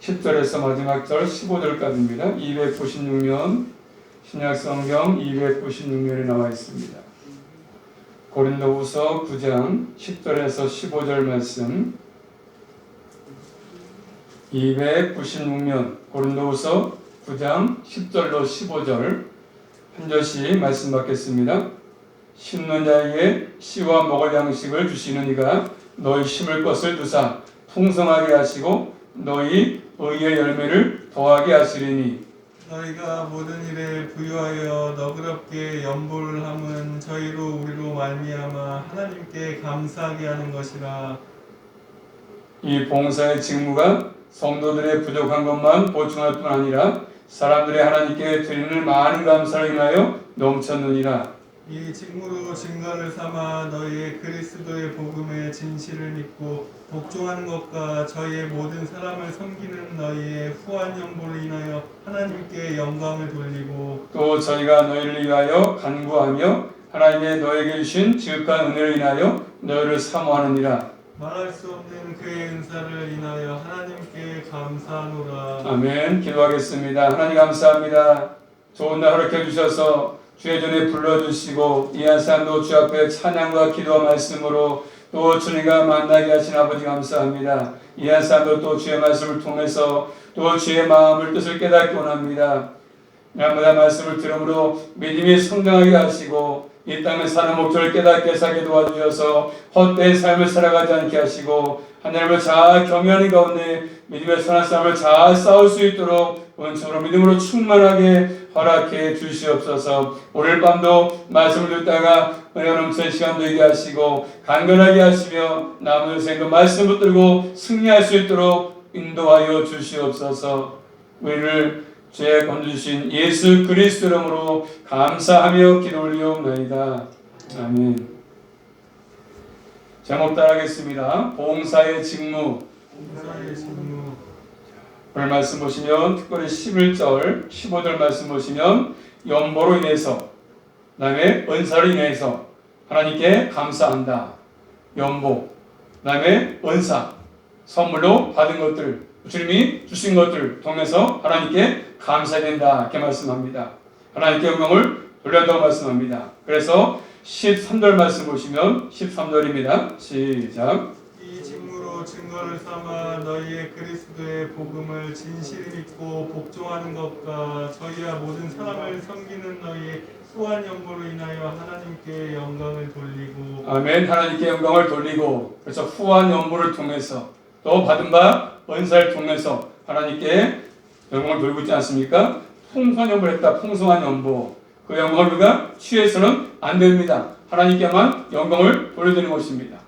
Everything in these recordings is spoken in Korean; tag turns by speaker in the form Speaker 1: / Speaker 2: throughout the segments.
Speaker 1: 10절에서 마지막 절 15절까지입니다. 296면 신약성경 296면에 나와 있습니다. 고린도후서 9장 10절에서 15절 말씀 296면 고린도후서 9장 10절로 15절 한 절씩 말씀 받겠습니다. 심는 자에게 씨와 먹을 양식을 주시는 이가 너희 심을 것을 두사 풍성하게 하시고 너희 의의 열매를 더하게 하시리니.
Speaker 2: 너희가 모든 일에 부유하여 너그럽게 연보를 함은 저희로 우리로 말미암아 하나님께 감사하게 하는 것이라.
Speaker 1: 이 봉사의 직무가 성도들의 부족한 것만 보충할 뿐 아니라 사람들의 하나님께 드리는 많은 감사를 인하여 넘쳤느니라
Speaker 2: 이 직무로 증거를 삼아 너희의 그리스도의 복음의 진실을 믿고 복종하는 것과 저희의 모든 사람을 섬기는 너희의 후한 연보를 인하여 하나님께 영광을 돌리고
Speaker 1: 또 저희가 너희를 위하여 간구하며 하나님의 너에게 주신 지극한 은혜를 인하여 너희를 사모하느니라
Speaker 2: 말할 수 없는 그의 은사를 인하여 하나님께 감사하노라
Speaker 1: 아멘. 기도하겠습니다. 하나님 감사합니다. 좋은 날 허락해 주셔서 주의 전에 불러주시고 이한 사람도 주 앞에 찬양과 기도와 말씀으로 또 주님과 만나게 하신 아버지 감사합니다. 이한 사람도 또 주의 말씀을 통해서 또 주의 마음을 뜻을 깨닫기 원합니다. 날마다 말씀을 들음으로 믿음이 성장하게 하시고 이 땅의 사는 목적을 깨닫게 살게 도와주셔서 헛된 삶을 살아가지 않게 하시고 하나님을 잘 경외하는 가운데 믿음의 선한 싸움을 잘 싸울 수 있도록 원천으로 믿음으로 충만하게 허락해 주시옵소서. 오늘 밤도 말씀을 듣다가 은혜 넘치는 시간 되게 하시고 간결하게 하시며 남은 생그 말씀 붙들고 승리할 수 있도록 인도하여 주시옵소서. 우리를 죄 건져주신 예수 그리스도 이름으로 감사하며 기도 올리옵나이다. 아멘 제목 따라하겠습니다 봉사의 직무
Speaker 2: 봉사의 직무
Speaker 1: 오늘 말씀 보시면 특별히 11절, 15절 말씀 보시면 연보로 인해서 그다음에 은사로 인해서 하나님께 감사한다. 연보, 그다음에 은사, 선물로 받은 것들, 주님이 주신 것들 통해서 하나님께 감사된다 이렇게 말씀합니다. 하나님께 영광을 돌려다고 말씀합니다. 그래서 13절 말씀 보시면 13절입니다. 시작.
Speaker 2: 이 직무로 증거를 삼아 너희의 그리스도의 복음을 진실히 믿고 복종하는 것과 저희와 모든 사람을 섬기는 너희의 후한 연보로 인하여 하나님께 영광을 돌리고
Speaker 1: 아멘. 하나님께 영광을 돌리고 그래서 후한 연보를 통해서 또 받은 바 은사를 통해서 하나님께 영광을 돌리고 있지 않습니까? 풍성한 연보를 했다. 풍성한 연보. 그 영광을 우리가 취해서는 안 됩니다. 하나님께만 영광을 돌려드리는 것입니다.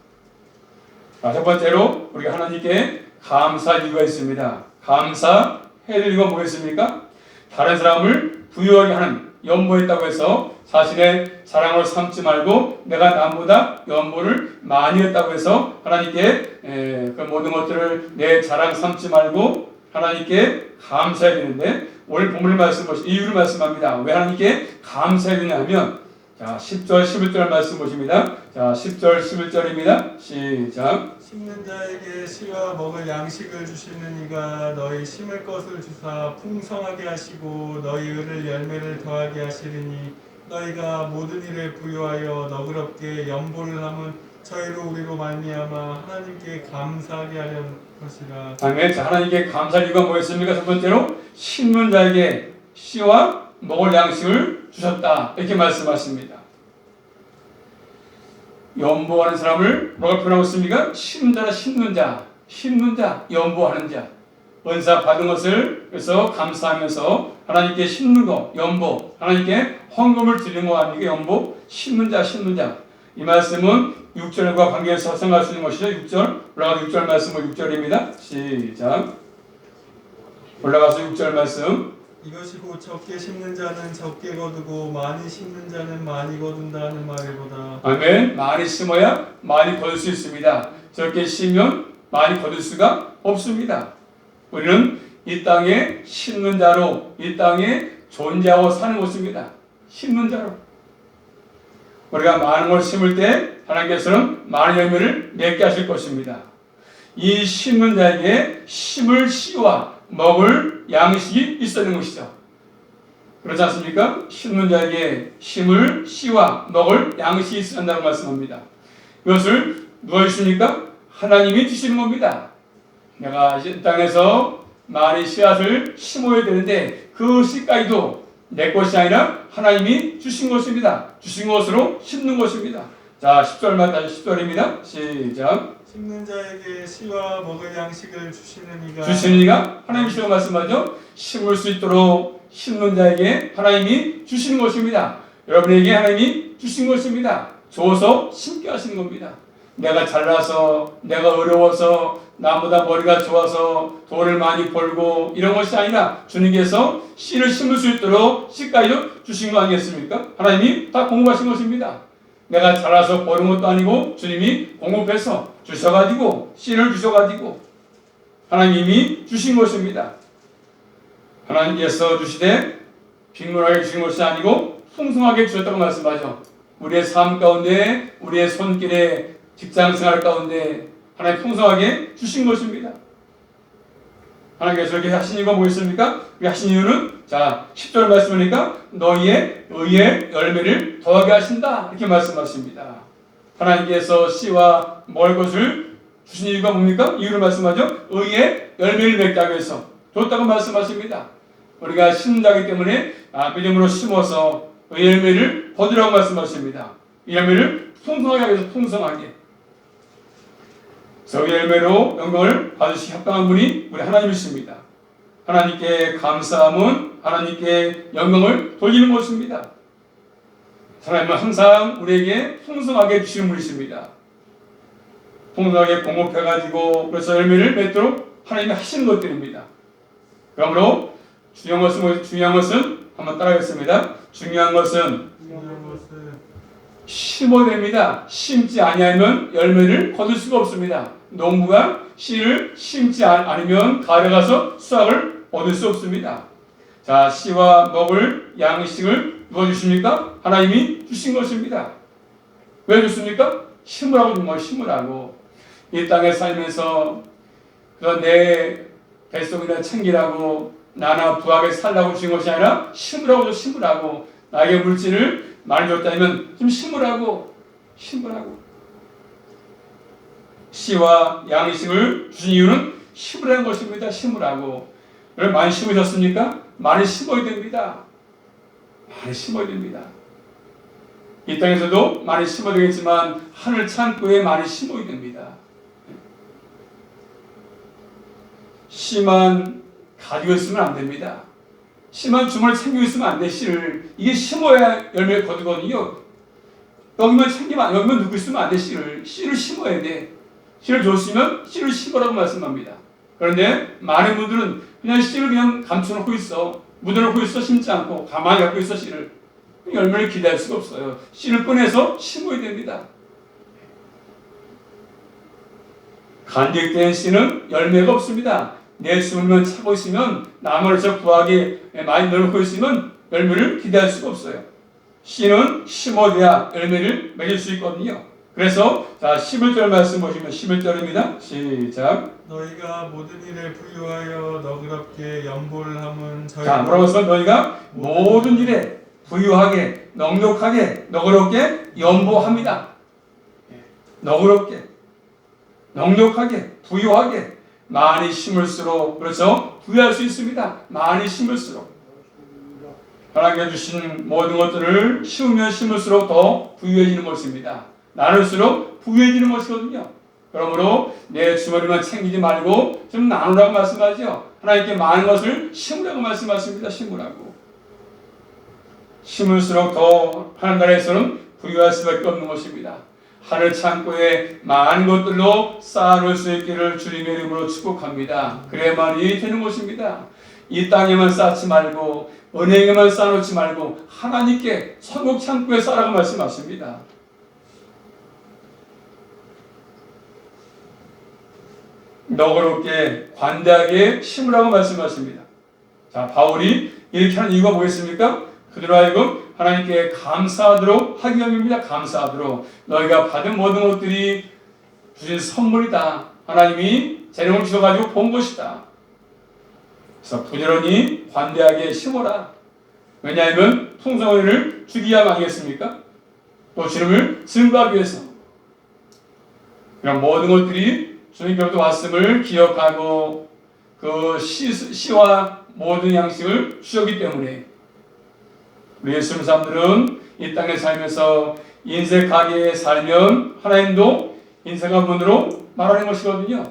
Speaker 1: 자, 첫 번째로 우리가 하나님께 감사할 이유가 있습니다. 감사해야 될 이유가 뭐겠습니까? 다른 사람을 부유하게 하는 연보했다고 해서 자신의 자랑으로 삼지 말고 내가 남보다 연보를 많이 했다고 해서 하나님께 에, 그 모든 것들을 내 자랑 삼지 말고 하나님께 감사해야 되는데 오늘 본문의 말씀 보시 이유를 말씀합니다. 왜 하나님께 감사해야 되냐면 자 10절 11절 말씀 보십니다. 자 10절 11절입니다. 시작.
Speaker 2: 심는 자에게 씨와 먹을 양식을 주시는 이가 너희 심을 것을 주사 풍성하게 하시고 너희 을을 열매를 더하게 하시리니 너희가 모든 일에 부유하여 너그럽게 연보를 함은 저희로 우리로 말미암아 하나님께 감사하게 하려는
Speaker 1: 자, 하나님께 감사할 이유가 뭐였습니까? 첫 번째로 심는 자에게 씨와 먹을 양식을 주셨다. 이렇게 말씀하십니다. 연보하는 사람을 뭐가 표현하고 있습니까? 심는 자라 심는 자, 심는 자, 연보하는 자. 은사 받은 것을 그래서 감사하면서 하나님께 심는 거, 연보, 하나님께 헌금을 드리는 거 아니게 연보, 심는 자, 심는 자. 이 말씀은 6절과 관계해서 생각할 수 있는 것이죠. 6절. 올라가서 6절 말씀은 6절입니다. 시작. 올라가서 6절 말씀.
Speaker 2: 이것이 곧 적게 심는 자는 적게 거두고 많이 심는 자는 많이 거둔다는 말이로다
Speaker 1: 아멘. 많이 심어야 많이 거둘 수 있습니다. 적게 심으면 많이 거둘 수가 없습니다. 우리는 이 땅에 심는 자로 이 땅에 존재하고 사는 것입니다. 심는 자로. 우리가 많은 걸 심을 때 하나님께서는 많은 열매를 맺게 하실 것입니다. 이 심는 자에게 심을 씨와 먹을 양식이 있었는 것이죠. 그렇지 않습니까? 심는 자에게 심을 씨와 먹을 양식이 있어야 한다고 말씀합니다. 이것을 누가 주십니까? 하나님이 주시는 겁니다. 내가 이 땅에서 많이 씨앗을 심어야 되는데 그 씨까지도 내 것이 아니라 하나님이 주신 것입니다. 주신 것으로 심는 것입니다. 자, 10절만 다시 10절입니다. 시작.
Speaker 2: 심는 자에게 씨와 먹을 양식을 주시는 이가
Speaker 1: 주시는 이가 하나님이 주시는 말씀하죠. 심을 수 있도록 심는 자에게 하나님이 주시는 것입니다. 여러분에게 하나님이 주신 것입니다. 줘서 심게 하시는 겁니다. 내가 잘나서 내가 어려워서 나보다 머리가 좋아서 돈을 많이 벌고 이런 것이 아니라 주님께서 씨를 심을 수 있도록 씨까지 주신 거 아니겠습니까? 하나님이 다 공급하신 것입니다. 내가 잘나서 버는 것도 아니고 주님이 공급해서 주셔가지고 씨를 주셔가지고 하나님이 주신 것입니다. 하나님께서 주시되 빈곤하게 주신 것이 아니고 풍성하게 주셨다고 말씀하죠. 우리의 삶 가운데 우리의 손길에 직장 생활 가운데 하나님 풍성하게 주신 것입니다. 하나님께서 이렇게 하신 이유가 뭐겠습니까? 그 하신 이유는 자 10절 말씀이니까 너희의 의의 열매를 더하게 하신다 이렇게 말씀하십니다. 하나님께서 씨와 먹을 것을 주신 이유가 뭡니까? 이유를 말씀하죠. 의의 열매를 하기 위해서 줬다고 말씀하십니다. 우리가 심는다기 때문에 아, 믿음으로 심어서 의 열매를 거두라고 말씀하십니다. 이 열매를 풍성하게 하기 위해서 풍성하게 저 열매로 영광을 받으시 합당한 분이 우리 하나님이십니다. 하나님께 감사함은 하나님께 영광을 돌리는 것입니다. 하나님은 항상 우리에게 풍성하게 주시는 분이십니다. 풍성하게 공급해가지고 그래서 열매를 맺도록 하나님이 하시는 것들입니다. 그러므로 중요한 것은 뭐- 중요한 것은 한번 따라하겠습니다. 중요한 것은 심어야 됩니다. 심지 아니하면 열매를 거둘 수가 없습니다. 농부가 씨를 심지 않- 않으면 가을에 가서 수확을 얻을 수 없습니다. 자, 씨와 먹을 양식을 누가 주십니까? 하나님이 주신 것입니다. 왜 줬습니까? 심으라고 준 거예요. 심으라고. 이 땅에 살면서 그내 뱃속이나 챙기라고 나나 부하게 살라고 주신 것이 아니라 심으라고 줘 심으라고 나에게 물질을 많이 줬다면 좀 심으라고 심으라고 씨와 양식을 주신 이유는 심으라는 것입니다. 심으라고 여러분 많이 심으셨습니까? 많이 심어야 됩니다. 많이 심어야 됩니다. 이 땅에서도 많이 심어야 되겠지만 하늘 창고에 많이 심어야 됩니다. 씨만 가지고 있으면 안 됩니다. 씨만 주머니 챙기고 있으면 안 돼, 씨를. 이게 심어야 열매를 거두거든요. 여기만 챙기면, 안- 여기만 누고 있으면 안 돼, 씨를. 씨를 심어야 돼. 씨를 줬으면 씨를 심으라고 말씀합니다. 그런데 많은 분들은 그냥 씨를 그냥 감춰놓고 있어. 묻어놓고 있어, 심지 않고. 가만히 갖고 있어, 씨를. 열매를 기대할 수가 없어요. 씨를 꺼내서 심어야 됩니다. 간직된 씨는 열매가 없습니다. 내 숨을 차고 있으면 나무를서 구하게 많이 넣어놓고 있으면 열매를 기대할 수가 없어요. 씨는 심어야 열매를 맺을 수 있거든요. 그래서 자 11절 말씀 보시면 11절입니다. 시작.
Speaker 2: 너희가 모든 일에 부유하여 너그럽게 연보를 함은
Speaker 1: 자 했으면 너희가 모든 일에 부유하게 넉넉하게 너그럽게 연보합니다. 너그럽게 넉넉하게 부유하게 많이 심을수록 그렇죠 부유할 수 있습니다. 많이 심을수록 하나님께 주신 모든 것들을 심으면 심을수록 더 부유해지는 것입니다. 나눌수록 부유해지는 것이거든요. 그러므로 내 주머니만 챙기지 말고 좀 나누라고 말씀하죠. 하나님께 많은 것을 심으라고 말씀하십니다. 심으라고. 심을수록 더 하나님 나라에서는 부유할 수밖에 없는 것입니다. 하늘 창고에 많은 것들로 쌓아놓을 수 있기를 주님의 이름으로 축복합니다. 그래야만이 되는 것입니다. 이 땅에만 쌓지 말고 은행에만 쌓아놓지 말고 하나님께 천국 창고에 쌓으라고 말씀하십니다. 너그럽게 관대하게 심으라고 말씀하십니다. 자, 바울이 이렇게 하는 이유가 뭐겠습니까? 그들로 하여금 하나님께 감사하도록 하기 위함입니다. 감사하도록 너희가 받은 모든 것들이 주신 선물이다. 하나님이 재능을 주셔가지고 본 것이다. 그래서 부지런히 관대하게 심어라. 왜냐하면 풍성을 주기야 하겠습니까? 또 주님을 증거하기 위해서. 그런 모든 것들이 주님께로부터 왔음을 기억하고 그 시, 시와 모든 양식을 주셨기 때문에 우리 예수님 사람들은 이 땅에 살면서 인색하게 살면 하나님도 인색한 분으로 말하는 것이거든요.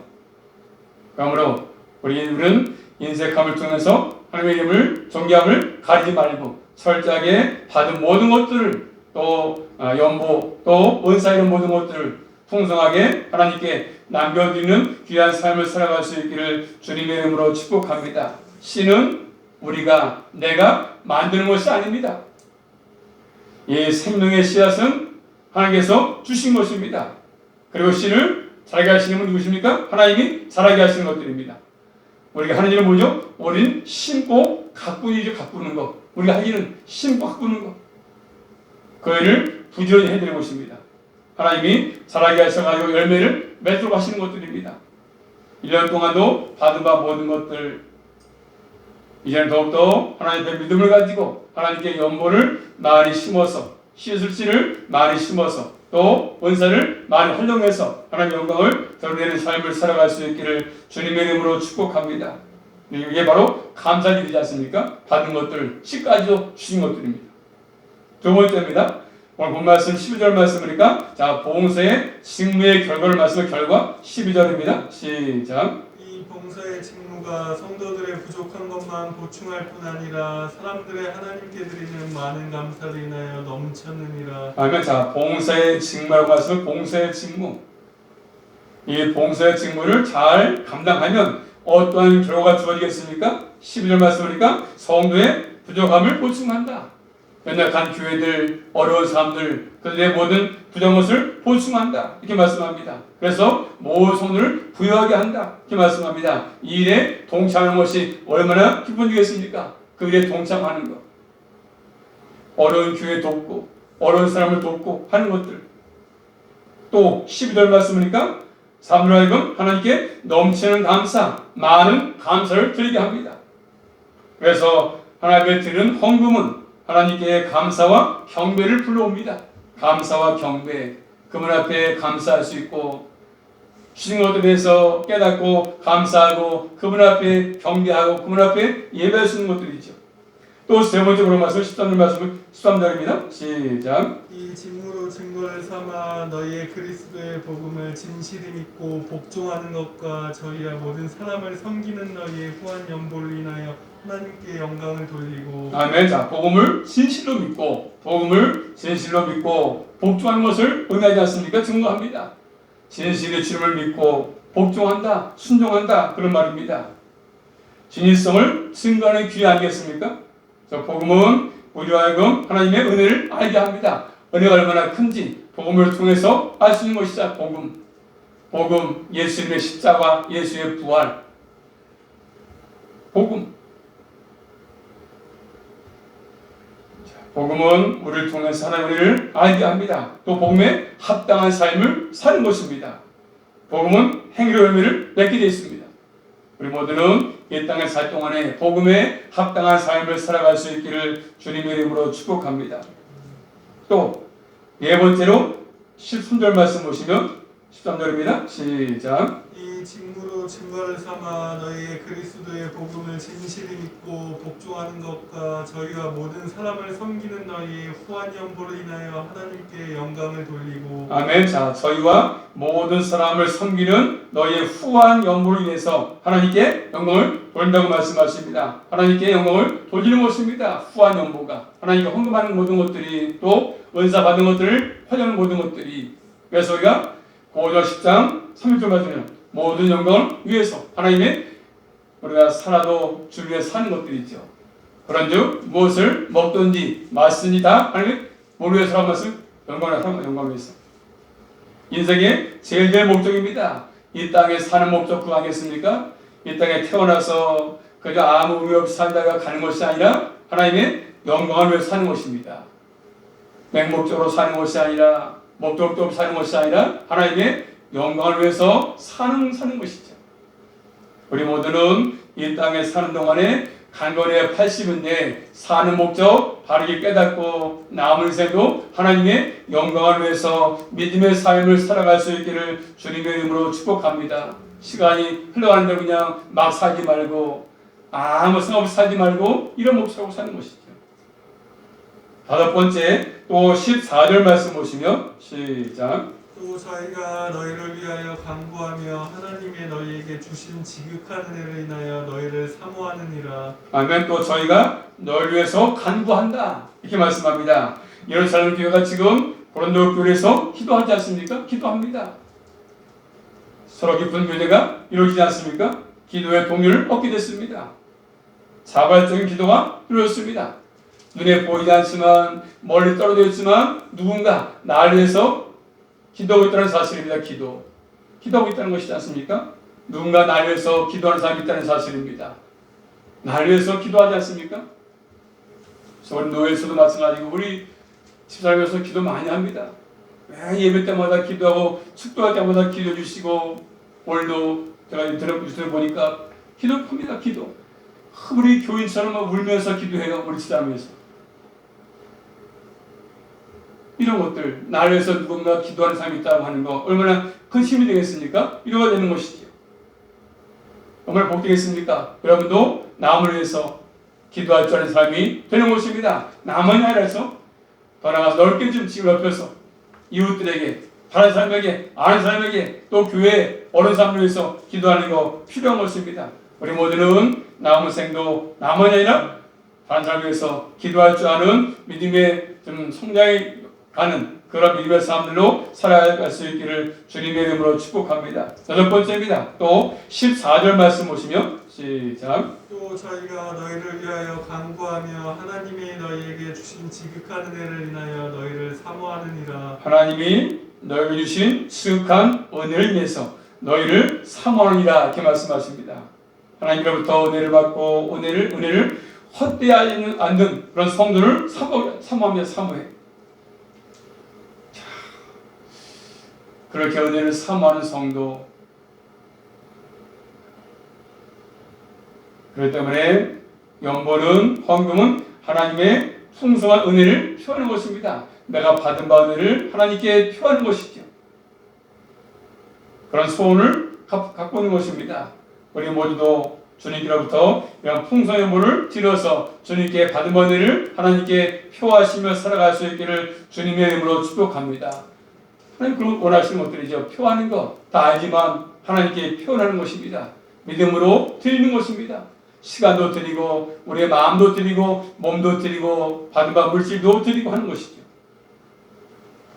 Speaker 1: 그러므로 우리는 인색함을 통해서 하나님의 이름을 존귀함을 가리지 말고 철저하게 받은 모든 것들을 또 아, 연보 또 은사 이런 모든 것들을 풍성하게 하나님께 남겨드리는 귀한 삶을 살아갈 수 있기를 주님의 이름으로 축복합니다. 씨는 우리가 내가 만드는 것이 아닙니다. 이 생명의 씨앗은 하나님께서 주신 것입니다. 그리고 씨를 자라게 하시는 분 누구십니까? 하나님이 자라게 하시는 것들입니다. 우리가 하는 일은 뭐죠? 우리는 심고 가꾸이죠, 가꾸는 것. 우리가 할 일은 심고 가꾸는 것. 그 일을 부지런히 해야 되는 것입니다. 하나님이 자라게 하셔가지고 열매를 맺도록 하시는 것들입니다. 1년 동안도 받은 바 모든 것들, 이제는 더욱더 하나님 앞에 믿음을 가지고 하나님께 연보를 많이 심어서 씨앗을 많이 심어서 또 은사를 많이 활용해서 하나님 영광을 드러내는 삶을 살아갈 수 있기를 주님의 이름으로 축복합니다. 이게 바로 감사일이지 않습니까? 받은 것들, 씨까지도 주신 것들입니다. 두 번째입니다. 오늘 본 말씀 12절 말씀이니까 자 봉사의 직무의 결과를 말씀의 결과 12절입니다. 시작.
Speaker 2: 이 봉사의 직무가 성도들의 부족한 것만 보충할 뿐 아니라 사람들의 하나님께 드리는 많은 감사를 인하여 넘쳤느니라.
Speaker 1: 아멘. 자, 봉사의 직무라고 말씀은 봉사의 직무. 이 봉사의 직무를 잘 감당하면 어떠한 결과가 주어지겠습니까? 12절 말씀이니까 성도의 부족함을 보충한다. 연약한 교회들, 어려운 사람들, 그들의 모든 부정한 것을 보충한다. 이렇게 말씀합니다. 그래서 모든 손을 부여하게 한다. 이렇게 말씀합니다. 이 일에 동참하는 것이 얼마나 기쁜 일이겠습니까? 그 일에 동참하는 것. 어려운 교회 돕고, 어려운 사람을 돕고 하는 것들. 또 12절 말씀이니까 사람들 하여금 하나님께 넘치는 감사, 많은 감사를 드리게 합니다. 그래서 하나님의 드리는 헌금은 하나님께 감사와 경배를 불러옵니다. 감사와 경배, 그분 앞에 감사할 수 있고 주신 것에 대해서 깨닫고 감사하고 그분 앞에 경배하고 그분 앞에 예배할 수 있는 것들이죠. 또 세 번째로 말씀 13절 말씀은 13절입니다. 시작.
Speaker 2: 이 직무로 증거를 삼아 너희의 그리스도의 복음을 진실히 믿고 복종하는 것과 저희와 모든 사람을 섬기는 너희의 후한 연보를 인하여 하나님께 영광을 돌리고
Speaker 1: 아멘. 자, 복음을 진실로 믿고, 복음을 진실로 믿고, 복종하는 것을 의미하지 않습니까? 증거합니다. 진실의 주님을 믿고, 복종한다, 순종한다, 그런 말입니다. 진실성을 증거하는 귀 아니겠습니까? 저 복음은 우리와 하여금 하나님의 은혜를 알게 합니다. 은혜가 얼마나 큰지, 복음을 통해서 알 수 있는 것이자 복음. 복음, 예수님의 십자가, 예수의 부활. 복음. 복음은 우리를 통해서 하나님을 알게 합니다. 또 복음에 합당한 삶을 사는 것입니다. 복음은 행위로 의미를 맺게 되어 있습니다. 우리 모두는 이 땅에 살 동안에 복음에 합당한 삶을 살아갈 수 있기를 주님의 이름으로 축복합니다. 또 네 번째로 13절 말씀 보시면 13절입니다. 시작.
Speaker 2: 이 직무로 증거를 삼아 너희의 그리스도의 복음을 진실히 믿고 복종하는 것과 저희와 모든 사람을 섬기는 너희의 후한 연보를 인하여 하나님께 영광을 돌리고
Speaker 1: 아멘. 자, 저희와 모든 사람을 섬기는 너희의 후한 영광을 인해서 하나님께 영광을 돌린다고 말씀하십니다. 하나님께 영광을 돌리는 것입니다. 후한 영보가 하나님께 헌금하는 모든 것들이 또 은사 받은 것들을 활용하는 모든 것들이 그래서 우리가 고전 10장 3절 말씀에 모든 영광을 위해서 하나님의 우리가 살아도 주를 위해 사는 것들이죠. 그런즉 무엇을 먹든지 마시든지 다 하나님의 뭘 위해서 말씀? 영광을 하는 영광을 위해서. 인생의 제일 제일 목적입니다. 이 땅에 사는 목적 그거 아겠습니까? 이 땅에 태어나서 그저 아무 의미 없이 살다가 가는 것이 아니라 하나님의 영광을 위해 서 사는 것입니다. 맹목적으로 사는 것이 아니라 목적도 없이 사는 것이 아니라 하나님의 영광을 위해서 사는 사는 것이죠. 우리 모두는 이 땅에 사는 동안에 간거리에 80인데 사는 목적 바르게 깨닫고 남은 생도 하나님의 영광을 위해서 믿음의 삶을 살아갈 수 있기를 주님의 이름으로 축복합니다. 시간이 흘러가는데 그냥 막 살지 말고 아무 생각 없이 살지 말고 이런 목적으로 사는 것이죠. 다섯 번째 또 14절 말씀 보시면 시작
Speaker 2: 또 저희가 너희를 위하여 간구하며 하나님의 너희에게 주신 지극한 은혜를 인하여 너희를 사모하느니라
Speaker 1: 아멘 또 저희가 너를 위해서 간구한다 이렇게 말씀합니다. 예루살렘 교회가 지금 고린도 교회에서 기도하지 않습니까? 기도합니다. 서로 깊은 교제가 이루어지지 않습니까? 기도의 동료를 얻게 됐습니다. 자발적인 기도가 이루어졌습니다. 눈에 보이지 않지만 멀리 떨어져 있지만 누군가 나를 위해서 기도하고 있다는 사실입니다. 기도. 기도하고 있다는 것이지 않습니까? 누군가 나를 위해서 기도하는 사람이 있다는 사실입니다. 나를 위해서 기도하지 않습니까? 우리 노예에서도 마찬가지고 우리 집사람에서 기도 많이 합니다. 매 예배 때마다 기도하고 축도할 때마다 기도해 주시고 오늘도 제가 들어 유튜브 보니까 기도합니다. 기도. 우리 교인처럼 막 울면서 기도해요. 우리 집사람에서. 이런 것들 나를 위해서 누군가 기도하는 사람이 있다고 하는 거 얼마나 큰 힘이 되겠습니까? 위로가 되는 것이지요. 얼마나 복되겠습니까? 여러분도 남을 위해서 기도할 줄 아는 사람이 되는 것입니다. 남은 나라에서 더 나가서 넓게 좀 지구 옆에서 이웃들에게 다른 사람에게 아는 사람에게 또 교회 어른 사람을 위해서 기도하는 거 필요한 것입니다. 우리 모두는 남은 생도 남은 아니라 다른 사람을 위해서 기도할 줄 아는 믿음의 좀 성장이 가는 그런 믿음의 사람들로 살아갈 수 있기를 주님의 이름으로 축복합니다. 여덟 번째입니다. 또 14절 말씀 보시면 시작.
Speaker 2: 또 저희가 너희를 위하여 간구하며 하나님이 너희에게 주신 지극한 은혜를 인하여 너희를 사모하느니라
Speaker 1: 하나님이 너에게 주신 지극한 은혜를 위해서 너희를 사모하느니라 이렇게 말씀하십니다. 하나님으로부터 은혜를 받고 은혜를 은혜를 헛되하지 않는 그런 성도를 사모 사모하며 사모해. 그렇게 은혜를 사모하는 성도. 그렇기 때문에 연보는 헌금은 하나님의 풍성한 은혜를 표하는 것입니다. 내가 받은 바 은혜를 하나님께 표하는 것이죠. 그런 소원을 가- 갖고 있는 것입니다. 우리 모두도 주님께로부터 이런 풍성의 물을 드려서 주님께 받은 바 은혜를 하나님께 표하시며 살아갈 수 있기를 주님의 이름으로 축복합니다. 하나님 그런 원하시는 것들이죠. 표하는 것 다 알지만 하나님께 표현하는 것입니다. 믿음으로 드리는 것입니다. 시간도 드리고 우리의 마음도 드리고 몸도 드리고 받은 바 물질도 드리고 하는 것이죠.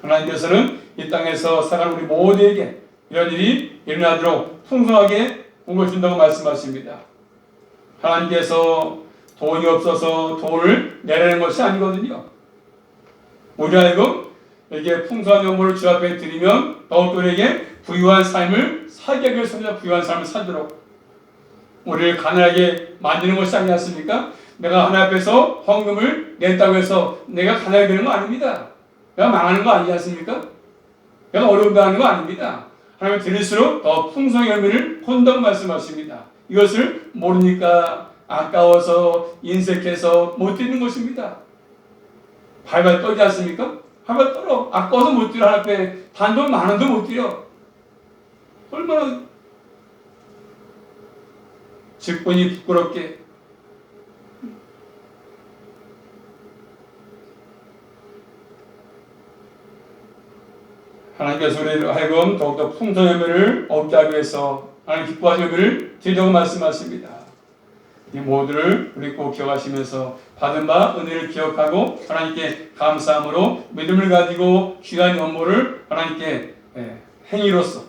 Speaker 1: 하나님께서는 이 땅에서 살아가는 우리 모두에게 이런 일이 일어나도록 풍성하게 복을 준다고 말씀하십니다. 하나님께서 돈이 없어서 돈을 내라는 것이 아니거든요. 우리 하여금 이렇게 풍성한 영물을 주 앞에 드리면 우리에게 부유한 삶을 하기 위해서 부유한 삶을 살도록 우리를 가난하게 만드는 것이 아니지 않습니까? 내가 하나님 앞에서 헌금을 냈다고 해서 내가 가난하게 되는 거 아닙니다. 내가 망하는 거 아니지 않습니까? 내가 어려움 당하는 거 아닙니다. 하나님 드릴수록 더 풍성의 열매를 본다고 말씀하십니다. 이것을 모르니까 아까워서 인색해서 못 드리는 것입니다. 발발 떨지 않습니까? 발발 떨어. 아까워서 못. 하나님 앞에 단돈 만 원도 못 드려. 얼마나 직분이 부끄럽게 하나님께서 우리를 하여금 더욱더 열매를 얻게 하기 위해서 하나님 기뻐하시는 열매를 드리려고 말씀하십니다. 이 모두를 우리 꼭 기억하시면서 받은 바 은혜를 기억하고 하나님께 감사함으로 믿음을 가지고 귀한 업무를 하나님께 예, 행위로서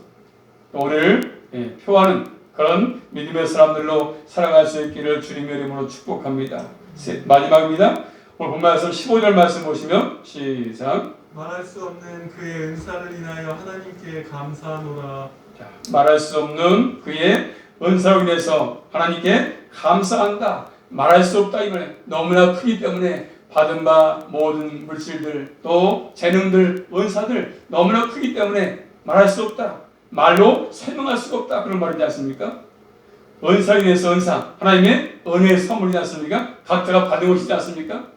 Speaker 1: 또 우리를 예, 표하는 그런 믿음의 사람들로 살아갈 수 있기를 주님의 이름으로 축복합니다. 세- 마지막입니다. 오늘 본 말씀 15절 말씀 보시면 시작.
Speaker 2: 말할 수 없는 그의 은사를 인하여 하나님께 감사하노라
Speaker 1: 자, 말할 수 없는 그의 은사로 인해서 하나님께 감사한다. 말할 수 없다 이거네. 너무나 크기 때문에 받은 바 모든 물질들 또 재능들 은사들 너무나 크기 때문에 말할 수 없다. 말로 설명할 수가 없다 그런 말이지 않습니까? 은사에 대해서 은사 하나님의 은혜의 선물이지 않습니까? 각자가 받은 것이지 않습니까?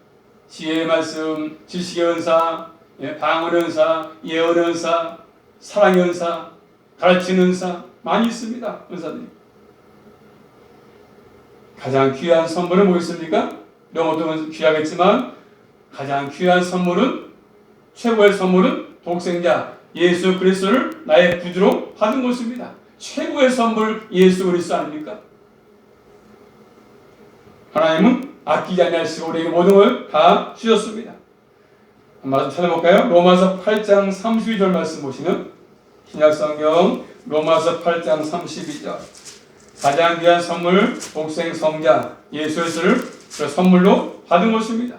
Speaker 1: 지혜의 말씀, 지식의 은사, 예, 방언의 은사, 예언의 은사, 사랑의 은사, 가르치는 은사 많이 있습니다. 은사들이. 가장 귀한 선물은 뭐겠습니까? 영어도 귀하겠지만 가장 귀한 선물은 최고의 선물은 독생자 예수 그리스도를 나의 구주로 받은 것입니다. 최고의 선물 예수 그리스도 아닙니까? 하나님은 아끼지 아니하시고 우리에게 모든 걸 다 주셨습니다. 한번 찾아볼까요? 로마서 8장 32절 말씀 보시면 신약성경 로마서 8장 32절 가장 귀한 선물 독생 성자 예수 그리스도를 그 선물로 받은 것입니다.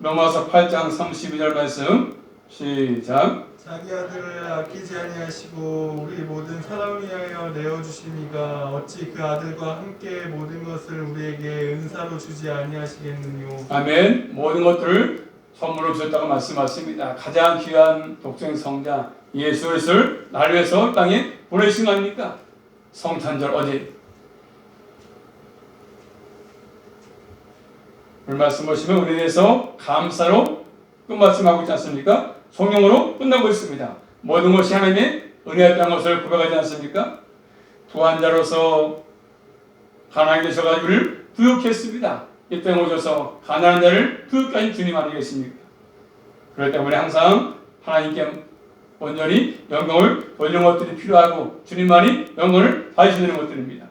Speaker 1: 로마서 8장 32절 말씀 시작
Speaker 2: 자기 아들을 아끼지 아니하시고 우리 모든 사람을 위하여 내어 주시니가 어찌 그 아들과 함께 모든 것을 우리에게 은사로 주지 아니하시겠느뇨
Speaker 1: 아멘 모든 것들을 선물로 주셨다고 말씀하십니다. 가장 귀한 독생 성자 예수 그리스도를 나를 위해서 땅에 보내신 거 아닙니까? 성탄절 어제 오늘 말씀 보시면 우리에 대해서 감사로 끝마침하고 있지 않습니까? 성령으로 끝나고 있습니다. 모든 것이 하나님의 은혜였다는 것을 고백하지 않습니까? 부한 자로서 가난하게 되셔가지고 우리를 부욕했습니다. 이 땅에 오셔서 가난한 자를 부욕하신 주님 아니겠습니까? 그렇기 때문에 항상 하나님께 온전히 영광을 돌리는 것들이 필요하고 주님만이 영광을 받으시는 것들입니다.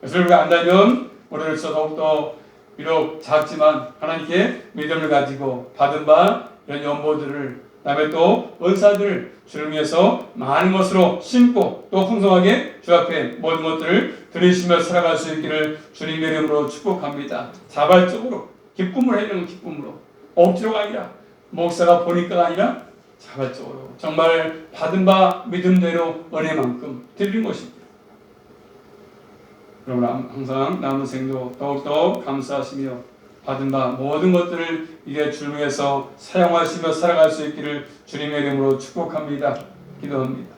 Speaker 1: 그래서 우리가 안다면 우리로서 더욱더 비록 작지만 하나님께 믿음을 가지고 받은 바 이런 연보들을 그다음에 또 은사들을 주를 위해서 많은 것으로 심고 또 풍성하게 주 앞에 모든 것들을 들으시며 살아갈 수 있기를 주님의 이름으로 축복합니다. 자발적으로 기쁨을 해내는 기쁨으로 억지로가 아니라 목사가 보니까가 아니라 자발적으로 정말 받은 바 믿음대로 은혜만큼 드리는 것입니다. 그러므로 항상 남은 생도 더욱더 감사하시며 받은 바 모든 것들을 이제 위해서 사용하시며 살아갈 수 있기를 주님의 이름으로 축복합니다. 기도합니다.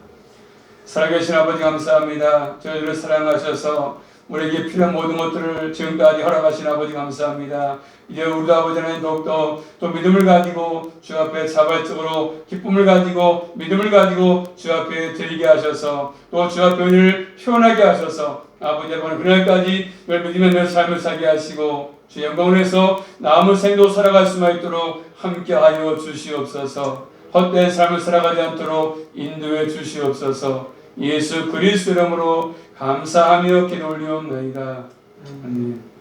Speaker 1: 살아계신 아버지 감사합니다. 저희들을 사랑하셔서 우리에게 필요한 모든 것들을 지금까지 허락하신 아버지 감사합니다. 이제 우리 아버지는 더욱더 또 믿음을 가지고 주 앞에 자발적으로 기쁨을 가지고 믿음을 가지고 주 앞에 드리게 하셔서 또 주 앞에 은혜를 표현하게 하셔서 아버지 여러분 그날까지 늘 믿음의 늘 삶을 살게 하시고 주 영광을 위해서 남은 생도 살아갈 수만 있도록 함께하여 주시옵소서 헛된 삶을 살아가지 않도록 인도해 주시옵소서 예수 그리스도 이름으로 감사하며 기도 올리옵나이다. 아멘.